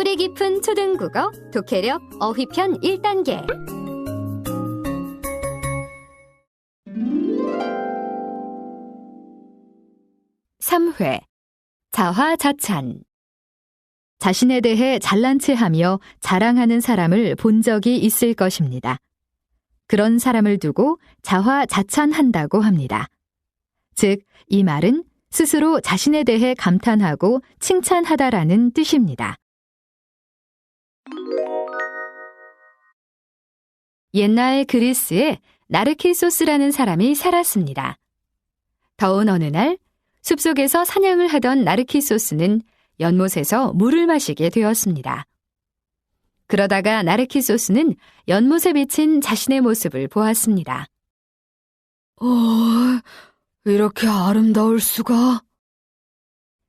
뿌리 깊은 초등국어 독해력 어휘편 1단계 3회 자화자찬 자신에 대해 잘난 체하며 자랑하는 사람을 본 적이 있을 것입니다. 그런 사람을 두고 자화자찬한다고 합니다. 즉, 이 말은 스스로 자신에 대해 감탄하고 칭찬하다라는 뜻입니다. 옛날 그리스에 나르키소스라는 사람이 살았습니다. 더운 어느 날 숲속에서 사냥을 하던 나르키소스는 연못에서 물을 마시게 되었습니다. 그러다가 나르키소스는 연못에 비친 자신의 모습을 보았습니다. 어, 이렇게 아름다울 수가?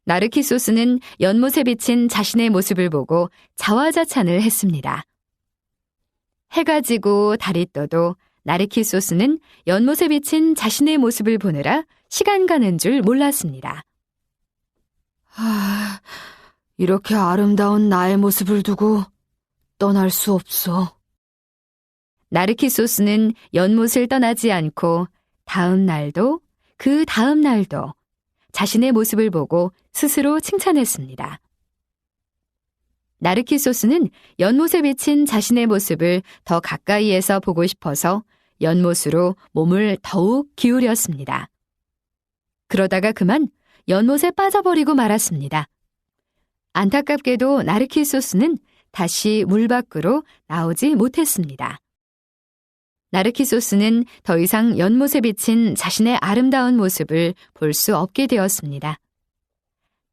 나르키소스는 연못에 비친 자신의 모습을 보고 자화자찬을 했습니다. 해가 지고 달이 떠도 나르키 소스는 연못에 비친 자신의 모습을 보느라 시간 가는 줄 몰랐습니다. 아, 이렇게 아름다운 나의 모습을 두고 떠날 수 없어. 나르키 소스는 연못을 떠나지 않고 다음 날도 그 다음 날도 자신의 모습을 보고 스스로 칭찬했습니다. 나르키소스는 연못에 비친 자신의 모습을 더 가까이에서 보고 싶어서 연못으로 몸을 더욱 기울였습니다. 그러다가 그만 연못에 빠져버리고 말았습니다. 안타깝게도 나르키소스는 다시 물 밖으로 나오지 못했습니다. 나르키소스는 더 이상 연못에 비친 자신의 아름다운 모습을 볼 수 없게 되었습니다.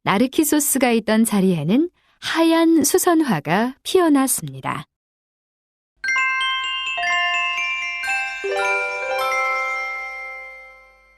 나르키소스가 있던 자리에는 하얀 수선화가 피어났습니다.